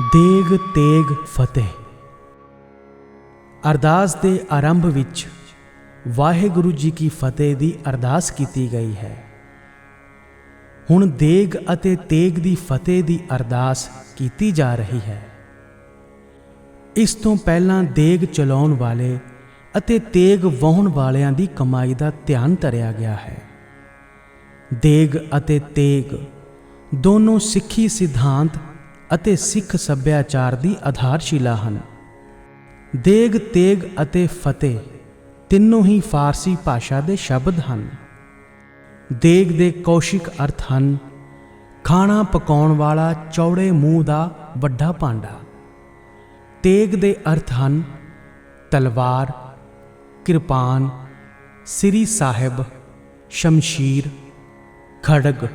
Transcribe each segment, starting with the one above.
ਦੇਗ ਤੇਗ ਫਤਿਹ। ਅਰਦਾਸ ਦੇ ਆਰੰਭ ਵਿੱਚ ਵਾਹਿਗੁਰੂ ਜੀ ਕੀ ਫਤਿਹ ਦੀ ਅਰਦਾਸ ਕੀਤੀ ਗਈ ਹੈ। ਹੁਣ ਦੇਗ ਅਤੇ ਤੇਗ ਦੀ ਫਤਿਹ ਦੀ ਅਰਦਾਸ ਕੀਤੀ ਜਾ ਰਹੀ ਹੈ। ਇਸ ਤੋਂ ਪਹਿਲਾਂ ਦੇਗ ਚਲਾਉਣ ਵਾਲੇ ਅਤੇ ਤੇਗ ਵਾਹਣ ਵਾਲਿਆਂ ਦੀ ਕਮਾਈ ਦਾ ਧਿਆਨ ਧਰਿਆ ਗਿਆ ਹੈ। ਦੇਗ ਅਤੇ ਤੇਗ ਦੋਨੋਂ ਸਿੱਖੀ ਸਿਧਾਂਤ ਅਤੇ ਸਿੱਖ ਸੱਭਿਆਚਾਰ ਦੀ ਆਧਾਰਸ਼ਿਲਾ ਹਨ। ਦੇਗ ਤੇਗ ਅਤੇ ਫਤਿਹ ਤਿੰਨੋਂ ਹੀ ਫਾਰਸੀ ਭਾਸ਼ਾ ਦੇ ਸ਼ਬਦ ਹਨ। ਦੇਗ ਦੇ ਕੌਸ਼ਿਕ ਅਰਥ ਹਨ, ਖਾਣਾ ਪਕਾਉਣ ਵਾਲਾ ਚੌੜੇ ਮੂੰਹ ਦਾ ਵੱਡਾ ਭਾਂਡਾ। ਤੇਗ ਦੇ ਅਰਥ ਹਨ, ਤਲਵਾਰ, ਕਿਰਪਾਨ, ਸ੍ਰੀ ਸਾਹਿਬ, ਸ਼ਮਸ਼ੀਰ, ਖੜਗ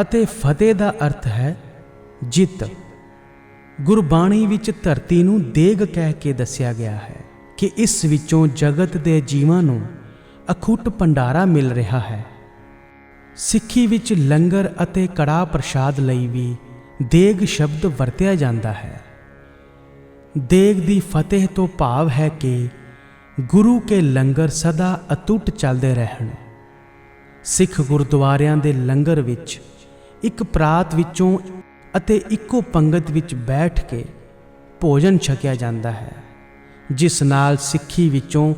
ਅਤੇ ਫਤਿਹ ਦਾ ਅਰਥ ਹੈ ਜਿੱਤ। ਗੁਰਬਾਣੀ ਵਿੱਚ ਧਰਤੀ ਨੂੰ ਦੇਗ ਕਹਿ ਕੇ ਦੱਸਿਆ ਗਿਆ ਹੈ ਕਿ ਇਸ ਵਿੱਚੋਂ ਜਗਤ ਦੇ ਜੀਵਾਂ ਨੂੰ ਅਖੁੱਟ ਭੰਡਾਰਾ ਮਿਲ ਰਿਹਾ ਹੈ। ਸਿੱਖੀ ਵਿੱਚ ਲੰਗਰ ਅਤੇ ਕੜਾ ਪ੍ਰਸ਼ਾਦ ਲਈ ਵੀ ਦੇਗ ਸ਼ਬਦ ਵਰਤਿਆ ਜਾਂਦਾ ਹੈ। ਦੇਗ ਦੀ ਫਤਿਹ ਤੋਂ ਭਾਵ ਹੈ ਕਿ ਗੁਰੂ ਕੇ ਲੰਗਰ ਸਦਾ ਅਟੁੱਟ ਚੱਲਦੇ ਰਹਿਣ। ਸਿੱਖ ਗੁਰਦੁਆਰਿਆਂ ਦੇ ਲੰਗਰ ਵਿੱਚ ਇੱਕ ਪ੍ਰਾਤ ਵਿੱਚੋਂ ਅਤੇ ਇੱਕੋ ਪੰਗਤ ਵਿੱਚ ਬੈਠ ਕੇ ਭੋਜਨ ਛਕਿਆ ਜਾਂਦਾ ਹੈ, ਜਿਸ ਨਾਲ ਸਿੱਖੀ ਵਿੱਚੋਂ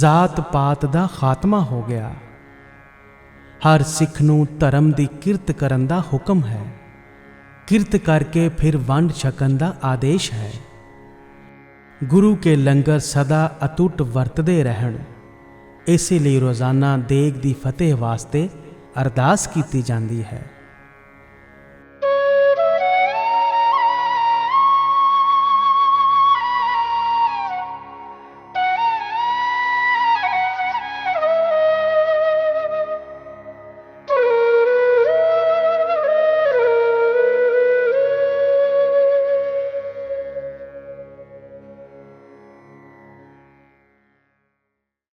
ਜਾਤ ਪਾਤ ਦਾ ਖਾਤਮਾ ਹੋ ਗਿਆ। ਹਰ ਸਿੱਖ ਨੂੰ ਧਰਮ ਦੀ ਕਿਰਤ ਕਰਨ ਦਾ ਹੁਕਮ ਹੈ। ਕਿਰਤ ਕਰਕੇ ਫਿਰ ਵੰਡ ਛਕਣ ਦਾ ਆਦੇਸ਼ ਹੈ। ਗੁਰੂ ਕੇ ਲੰਗਰ ਸਦਾ ਅਟੁੱਟ ਵਰਤਦੇ ਰਹਿਣ। ਇਸੇ ਲਈ ਰੋਜ਼ਾਨਾ ਦੇਗ ਦੀ ਫਤਿਹ ਵਾਸਤੇ ਅਰਦਾਸ ਕੀਤੀ ਜਾਂਦੀ ਹੈ।